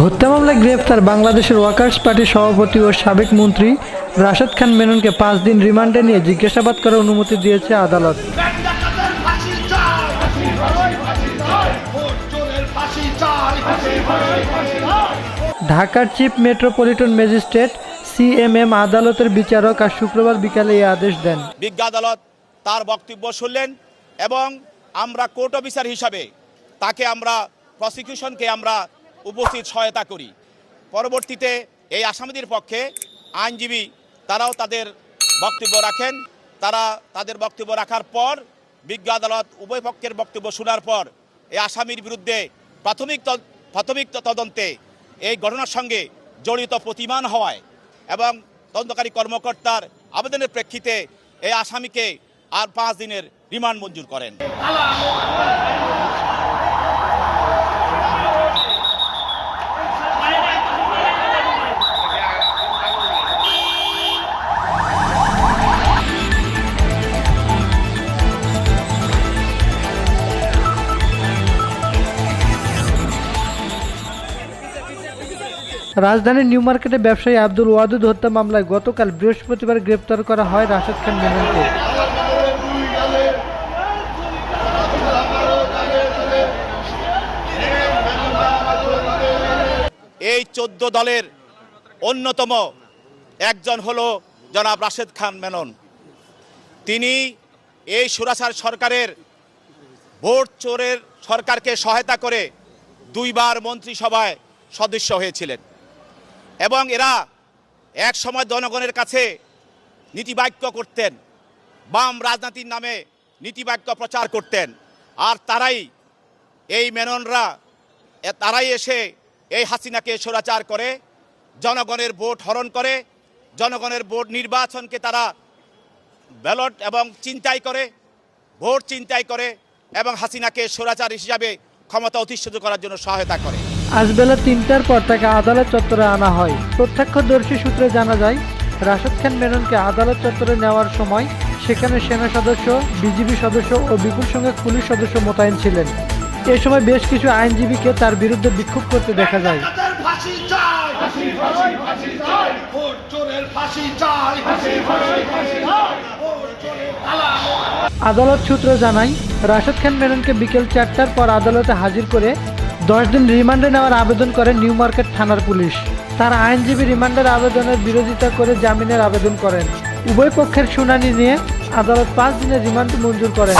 হত্যা মামলায় গ্রেফতার বাংলাদেশের ওয়ার্কার্স পার্টির সভাপতি ও সাবেক মন্ত্রী রাশেদ খান মেননকে পাঁচ দিন রিমান্ডে নিয়ে জিজ্ঞাসাবাদ করার অনুমতি দিয়েছে আদালত। ঢাকার চিফ মেট্রোপলিটন ম্যাজিস্ট্রেট সিএমএম আদালতের বিচারক আজ শুক্রবার বিকালে এই আদেশ দেন। বিজ্ঞ আদালত তার বক্তব্য শুনলেন এবং আমরা কোর্ট অফিসার হিসাবে তাকে আমরা প্রসিকিউশনকে আমরা উপস্থিত সহায়তা করি। পরবর্তীতে এই আসামিদের পক্ষে আইনজীবী তারাও তাদের বক্তব্য রাখেন। তারা তাদের বক্তব্য রাখার পর বিজ্ঞ আদালত উভয় পক্ষের বক্তব্য শোনার পর এই আসামির বিরুদ্ধে প্রাথমিক প্রাথমিক তদন্তে এই ঘটনার সঙ্গে জড়িত প্রতিমান হওয়ায় এবং তদন্তকারী কর্মকর্তার আবেদনের প্রেক্ষিতে এই আসামিকে আর পাঁচ দিনের রিমান্ড মঞ্জুর করেন। রাজধানীর নিউ মার্কেটে ব্যবসায়ী আব্দুল ওয়াদুদ হত্যা মামলায় গতকাল বৃহস্পতিবার গ্রেপ্তার করা হয় রাশেদ খান মেননকে। চোদ্দ দলের অন্যতম একজন হলো জনাব রাশেদ খান মেনন। তিনি এই সুরাসার সরকারের ভোট চোরের সরকারকে সহায়তা করে দুইবার মন্ত্রিসভায় সদস্য হয়েছিলেন। এবং এরা এক সময় জনগণের কাছে নীতিবাক্য করতেন, বাম রাজনীতির নামে নীতিবাক্য প্রচার করতেন। আর তারাই এই মেননরা তারাই এসে এই হাসিনাকে স্বৈরাচার করে, জনগণের ভোট হরণ করে, জনগণের ভোট নির্বাচনকে তারা ব্যালট এবং চিন্তাই করে, ভোট চিন্তাই করে এবং হাসিনাকে স্বৈরাচার হিসাবে ক্ষমতা অধিষ্ঠিত করার জন্য সহায়তা করে। আজ বেলা তিনটার পর তাকে আদালত চত্বরে আনা হয়। প্রত্যক্ষদর্শী সূত্রে জানা যায়, রাশেদ খান মেননকে আদালত চত্বরে নেওয়ার সময় সেখানে সেনা সদস্য, বিজিবি সদস্য ও বিপুল সংখ্যক পুলিশ সদস্য মোতায়েন ছিলেন। এ সময় বেশ কিছু আইনজীবীকে তার বিরুদ্ধে বিক্ষোভ করতে দেখা যায়। আদালত সূত্র জানায় রাশেদ খান মেননকে বিকেল চারটার পর আদালতে হাজির করে দশ দিন রিমান্ডে নেওয়ার আবেদন করে নিউ মার্কেট থানার পুলিশ। তার আইনজীবী রিমান্ডের আবেদনের বিরোধিতা করে জামিনের আবেদন করেন। উভয় পক্ষের শুনানি নিয়ে আদালত পাঁচ দিনের রিমান্ড মঞ্জুর করেন।